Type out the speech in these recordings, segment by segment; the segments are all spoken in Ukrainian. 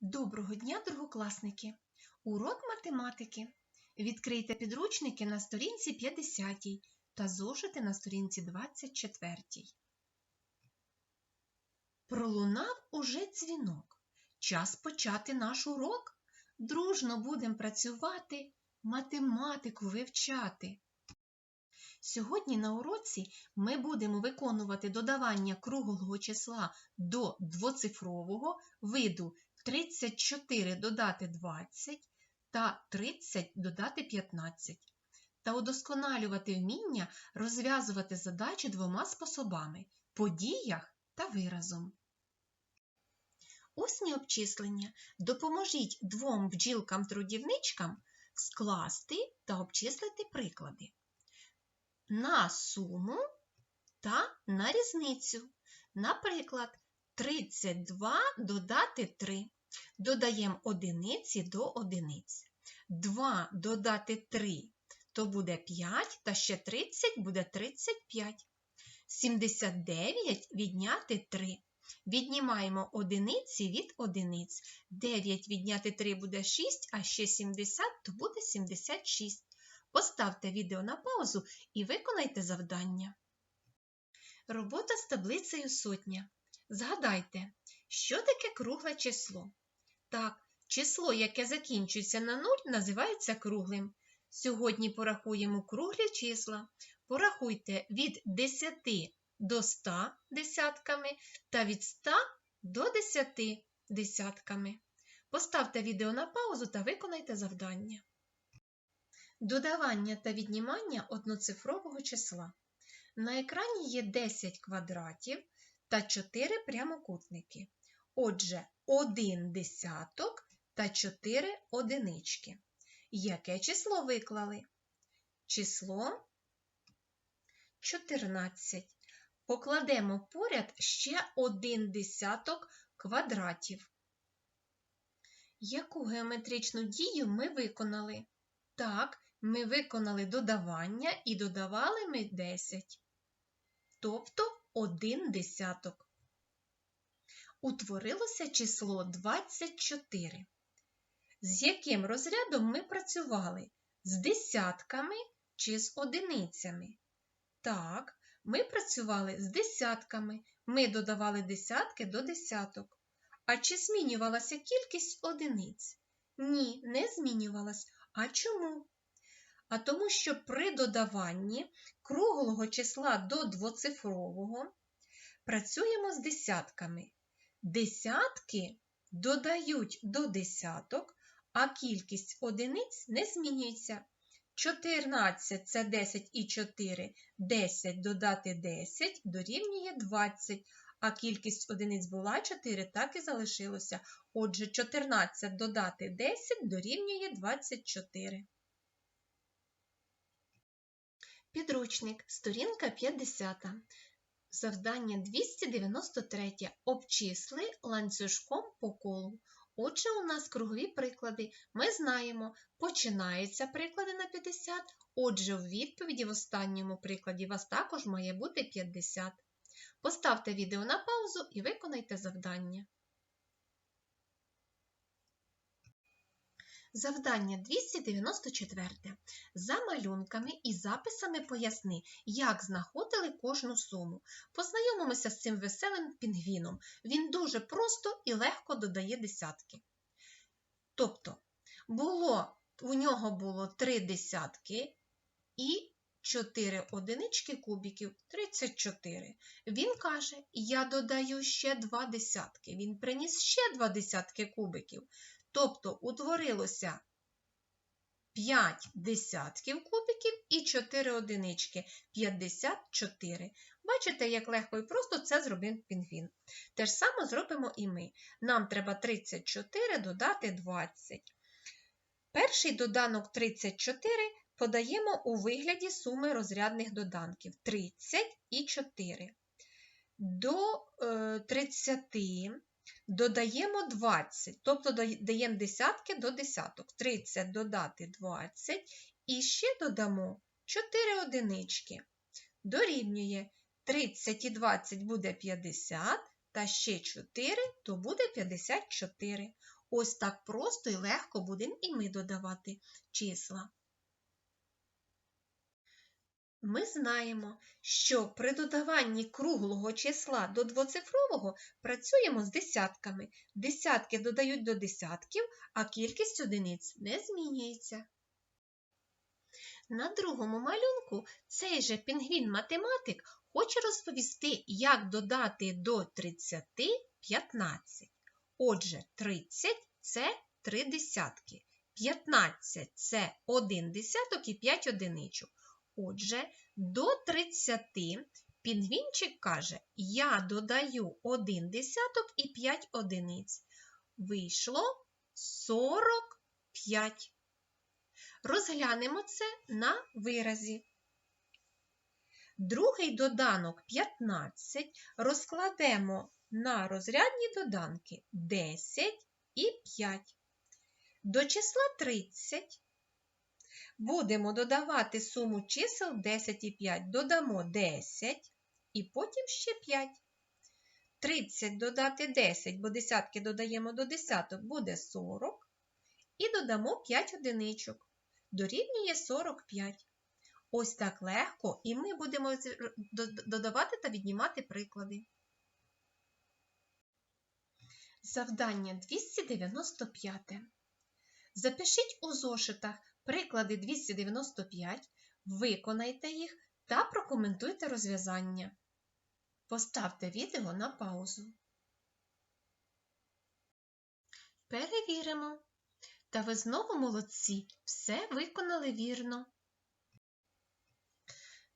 Доброго дня, другокласники! Урок математики. Відкрийте підручники на сторінці 50 та зошити на сторінці 24. Пролунав уже дзвінок. Час почати наш урок. Дружно будемо працювати, математику вивчати. Сьогодні на уроці ми будемо виконувати додавання круглого числа до двоцифрового виду 34 додати 20 та 30 додати 15 та удосконалювати вміння розв'язувати задачі двома способами по діях та виразом. Усні обчислення допоможіть двом бджілкам-трудівничкам скласти та обчислити приклади на суму та на різницю. Наприклад, 32 додати 3. Додаємо одиниці до одиниць. 2 додати 3 то буде 5, та ще 30 буде 35. 79 відняти 3. Віднімаємо одиниці від одиниць. 9 відняти 3 буде 6, а ще 70 то буде 76. Поставте відео на паузу і виконайте завдання. Робота з таблицею сотня. Згадайте, що таке кругле число? Так, число, яке закінчується на 0, називається круглим. Сьогодні порахуємо круглі числа. Порахуйте від 10 до 100 десятками та від 100 до 10 десятками. Поставте відео на паузу та виконайте завдання. Додавання та віднімання одноцифрового числа. На екрані є 10 квадратів та 4 прямокутники. Отже, 1 десяток та 4 одинички. Яке число виклали? Число 14. Покладемо поряд ще один десяток квадратів. Яку геометричну дію ми виконали? Так, ми виконали додавання і додавали ми 10, тобто 1 десяток. Утворилося число 24. З яким розрядом ми працювали? З десятками чи з одиницями? Так, ми працювали з десятками. Ми додавали десятки до десяток. А чи змінювалася кількість одиниць? Ні, не змінювалась. А чому? А тому, що при додаванні круглого числа до двоцифрового працюємо з десятками. Десятки додають до десяток, а кількість одиниць не змінюється. 14 це 10 і 4, 10 додати 10 дорівнює 20, а кількість одиниць була 4, так і залишилося. Отже, 14 додати 10 дорівнює 24. Підручник, сторінка 50. Завдання 293. Обчисли ланцюжком по колу. Отже, у нас кругові приклади. Ми знаємо, починаються приклади на 50, отже, в відповіді в останньому прикладі у вас також має бути 50. Поставте відео на паузу і виконайте завдання. Завдання 294. За малюнками і записами поясни, як знаходили кожну суму. Познайомимося з цим веселим пінгвіном. Він дуже просто і легко додає десятки. Тобто, було, у нього було 3 десятки і 4 одинички кубіків 34. Він каже: Я додаю ще 2 десятки. Він приніс ще 2 десятки кубиків. Тобто утворилося 5 десятків кубиків і 4 одинички 54. Бачите, як легко і просто це зробив пінгвін. Те ж саме зробимо і ми. Нам треба 34 додати 20. Перший доданок 34 подаємо у вигляді суми розрядних доданків 30 і 4. До 30 Додаємо 20, тобто додаємо десятки до десяток. 30 додати 20 і ще додамо 4 одинички. Дорівнює 30 і 20 буде 50, та ще 4, то буде 54. Ось так просто і легко будемо і ми додавати числа. Ми знаємо, що при додаванні круглого числа до двоцифрового працюємо з десятками. Десятки додають до десятків, а кількість одиниць не змінюється. На другому малюнку цей же пінгвін-математик хоче розповісти, як додати до 30 15. Отже, 30 це 3 десятки, 15 це 1 десяток і 5 одиничок. Отже, до 30 пінгвінчик каже, я додаю 1 десяток і 5 одиниць. Вийшло 45. Розглянемо це на виразі. Другий доданок 15 розкладемо на розрядні доданки 10 і 5. До числа 30 будемо додавати суму чисел 10 і 5. Додамо 10 і потім ще 5. 30 додати 10, бо десятки додаємо до десяток, буде 40. І додамо 5 одиничок. Дорівнює 45. Ось так легко, і ми будемо додавати та віднімати приклади. Завдання 295. Запишіть у зошитах приклади 295, виконайте їх та прокоментуйте розв'язання. Поставте відео на паузу. Перевіримо. Та ви знову молодці, все виконали вірно.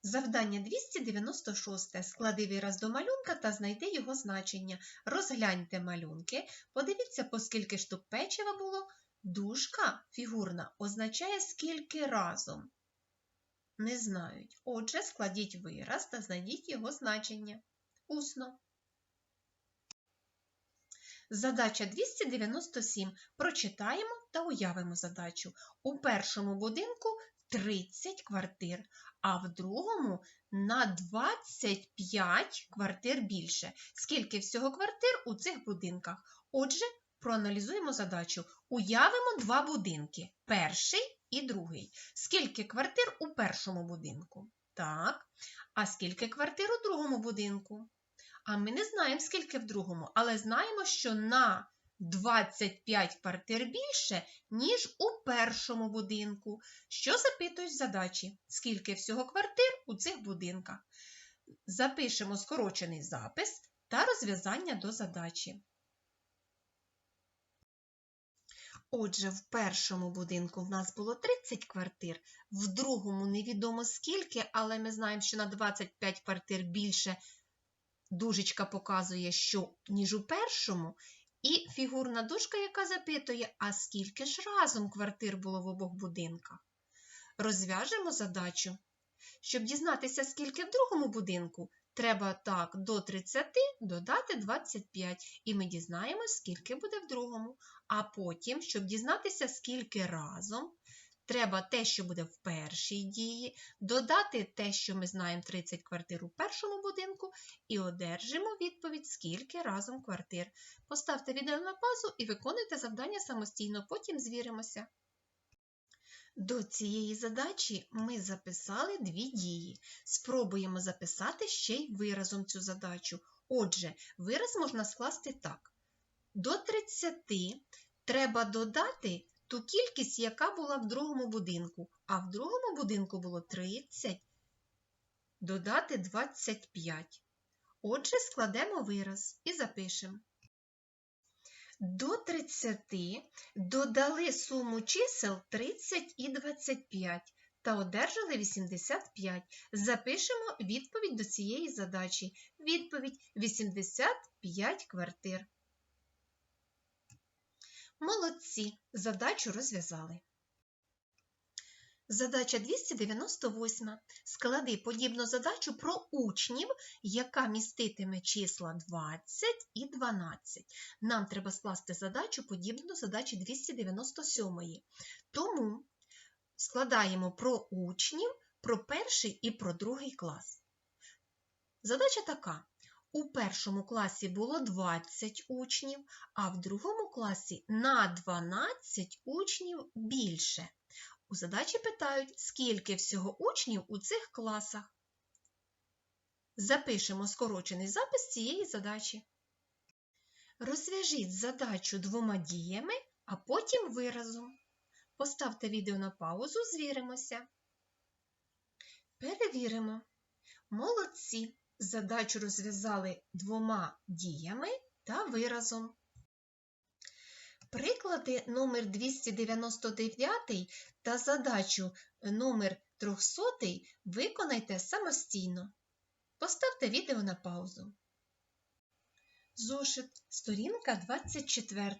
Завдання 296. Склади вираз до малюнка та знайди його значення. Розгляньте малюнки, подивіться, по скільки штук печива було. Дужка фігурна означає скільки разом. Не знають. Отже, складіть вираз та знайдіть його значення. Усно. Задача 297. Прочитаємо та уявимо задачу. У першому будинку 30 квартир, а в другому на 25 квартир більше. Скільки всього квартир у цих будинках? Отже, проаналізуємо задачу. Уявимо два будинки перший і другий. Скільки квартир у першому будинку? Так. А скільки квартир у другому будинку? А ми не знаємо, скільки в другому, але знаємо, що на 25 квартир більше, ніж у першому будинку. Що запитують задачі? Скільки всього квартир у цих будинках? Запишемо скорочений запис та розв'язання до задачі. Отже, в першому будинку в нас було 30 квартир, в другому невідомо скільки, але ми знаємо, що на 25 квартир більше дужечка показує, що ніж у першому, і фігурна дужка, яка запитує, а скільки ж разом квартир було в обох будинках. Розв'яжемо задачу. Щоб дізнатися, скільки в другому будинку, треба так до 30 додати 25, і ми дізнаємось, скільки буде в другому. А потім, щоб дізнатися, скільки разом, Треба те, що буде в першій дії, додати те, що ми знаємо 30 квартир у першому будинку, і одержимо відповідь, скільки разом квартир. Поставте відео на пазу і виконуйте завдання самостійно, потім звіримося. До цієї задачі ми записали дві дії. Спробуємо записати ще й виразом цю задачу. Отже, вираз можна скласти так. До 30 треба додати ту кількість, яка була в другому будинку, а в другому будинку було 30, додати 25. Отже, складемо вираз і запишемо. До 30 додали суму чисел 30 і 25 та одержали 85. Запишемо відповідь до цієї задачі. Відповідь 85 квартир. Молодці! Задачу розв'язали. Задача 298. Склади подібну задачу про учнів, яка міститиме числа 20 і 12. Нам треба скласти задачу подібну задачі 297. Тому складаємо про учнів, про перший і про другий клас. Задача така. У першому класі було 20 учнів, а в другому класі на 12 учнів більше. У задачі питають, скільки всього учнів у цих класах. Запишемо скорочений запис цієї задачі. Розв'яжіть задачу двома діями, а потім виразом. Поставте відео на паузу, звіримося. Перевіримо. Молодці! Задачу розв'язали двома діями та виразом. Приклади номер 299 та задачу номер 300 виконайте самостійно. Поставте відео на паузу. Зошит, сторінка 24.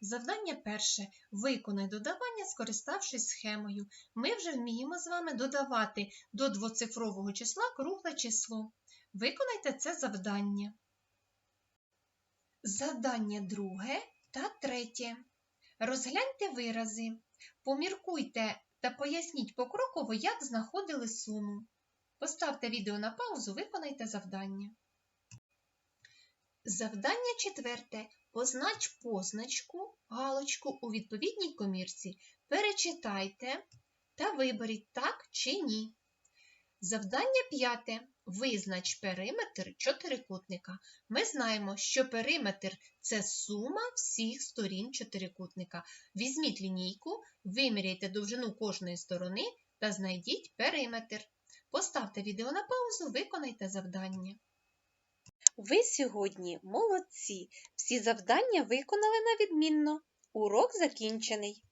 Завдання перше. Виконай додавання, скориставшись схемою. Ми вже вміємо з вами додавати до двоцифрового числа кругле число. Виконайте це завдання. Завдання друге та третє. Розгляньте вирази. Поміркуйте та поясніть покроково, як знаходили суму. Поставте відео на паузу, виконайте завдання. Завдання четверте. Познач позначку, галочку у відповідній комірці. Перечитайте та виберіть так чи ні. Завдання п'яте. Визнач периметр чотирикутника. Ми знаємо, що периметр це сума всіх сторін чотирикутника. Візьміть лінійку, виміряйте довжину кожної сторони та знайдіть периметр. Поставте відео на паузу, виконайте завдання. Ви сьогодні молодці. Всі завдання виконали на відмінно. Урок закінчений.